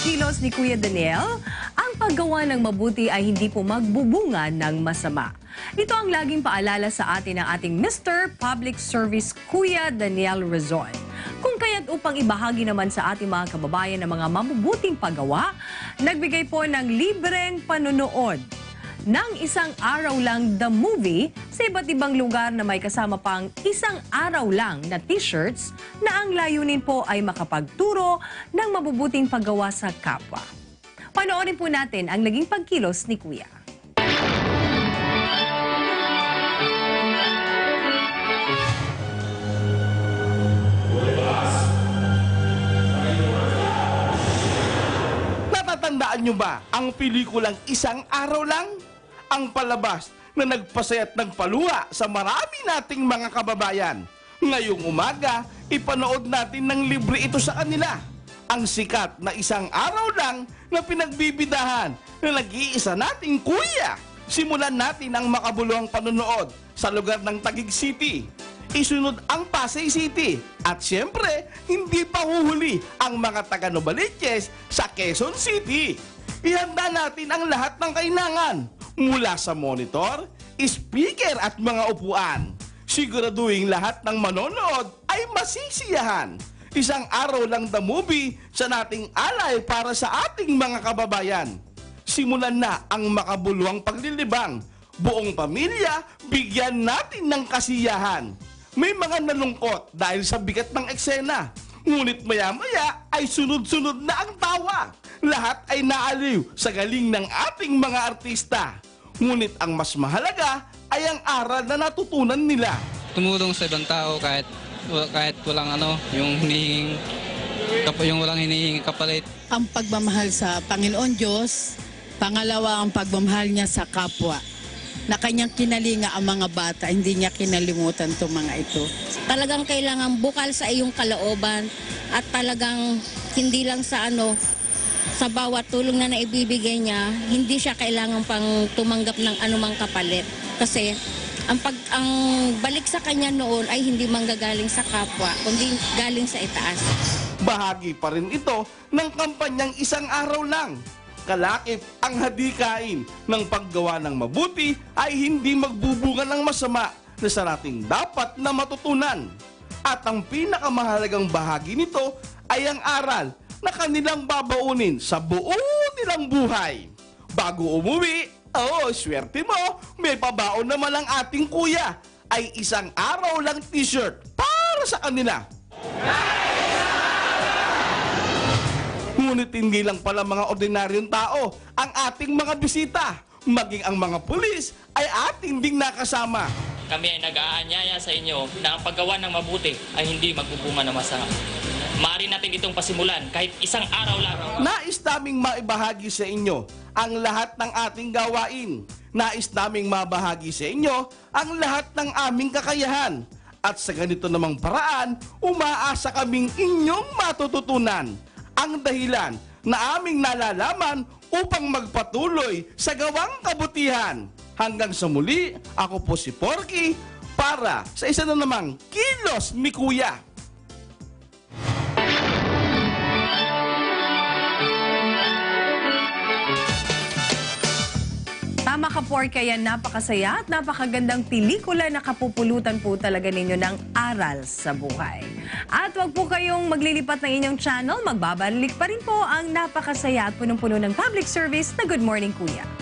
kilos ni Kuya Daniel, ang paggawa ng mabuti ay hindi po magbubunga ng masama. Ito ang laging paalala sa atin ng ating Mr. Public Service Kuya Daniel Rezon. Kung kaya't upang ibahagi naman sa ating mga kababayan ng mga mabubuting paggawa, nagbigay po ng libreng panunood ng isang araw lang the movie sa iba't ibang lugar na may kasama pang isang araw lang na t-shirts na ang layunin po ay makapagturo ng mabubuting paggawa sa kapwa. Panoorin po natin ang naging pagkilos ni Kuya. Natatandaan nyo ba ang pelikulang isang araw lang? Ang palabas na nagpasayat ng paluha sa marami nating mga kababayan. Ngayong umaga, ipanood natin ng libre ito sa kanila. Ang sikat na isang araw lang na pinagbibidahan na nag-iisa nating kuya. Simulan natin ang makabuluhang panonood sa lugar ng Taguig City. Isunod ang Pasay City. At siyempre, hindi pa huhuli ang mga taga Novaliches sa Quezon City. Ihanda natin ang lahat ng kailangan mula sa monitor, speaker at mga upuan. Siguraduhin lahat ng manonood ay masisiyahan. Isang araw lang the movie sa nating alay para sa ating mga kababayan. Simulan na ang makabuluhang paglilibang. Buong pamilya, bigyan natin ng kasiyahan. May mga nalungkot dahil sa bigat ng eksena. Ngunit maya-maya ay sunod-sunod na ang tawa. Lahat ay naaliw sa galing ng ating mga artista. Ngunit ang mas mahalaga ay ang aral na natutunan nila. tumulong sa ibang tao kahit kahit walang ano, yung hinihinging kap, yung walang hinihinging kapalit. ang pagmamahal sa Panginoon Diyos, pangalawa ang pagmamahal niya sa kapwa na kanyang kinalinga ang mga bata, hindi niya kinalimutan itong mga ito. talagang kailangan bukal sa iyong kalooban at talagang hindi lang sa ano sa bawat tulong na naibibigay niya, hindi siya kailangan pang tumanggap ng anumang kapalit. Kasi ang pag ang balik sa kanya noon ay hindi manggagaling sa kapwa, kundi galing sa itaas. Bahagi pa rin ito ng kampanyang isang araw lang. Kalakip ang hadikain ng paggawa ng mabuti ay hindi magbubunga ng masama na sa nating dapat na matutunan. At ang pinakamahalagang bahagi nito ay ang aral na kanilang babaunin sa buo nilang buhay. Bago umuwi, oh, swerte mo, may pabaon naman ang ating kuya ay isang araw lang t-shirt para sa kanila. Ngunit hindi lang pala mga ordinaryong tao ang ating mga bisita. Maging ang mga pulis ay ating ding nakasama. kami ay nag-aanyaya sa inyo na ang paggawa ng mabuti ay hindi magbubunga ng masama. Maaari natin itong pasimulan kahit isang araw lang. Nais naming maibahagi sa inyo ang lahat ng ating gawain. Nais naming mabahagi sa inyo ang lahat ng aming kakayahan. At sa ganito namang paraan, umaasa kaming inyong matututunan ang dahilan na aming nalalaman upang magpatuloy sa gawang kabutihan. Hanggang sa muli, ako po si Porky para sa isa na namang kilos ni Kuya. Tama ka po, kaya napakasaya at napakagandang pelikula na kapupulutan po talaga ninyo ng aral sa buhay. At wag po kayong maglilipat ng inyong channel, magbabalik pa rin po ang napakasaya at punong-puno ng public service na Good Morning Kuya.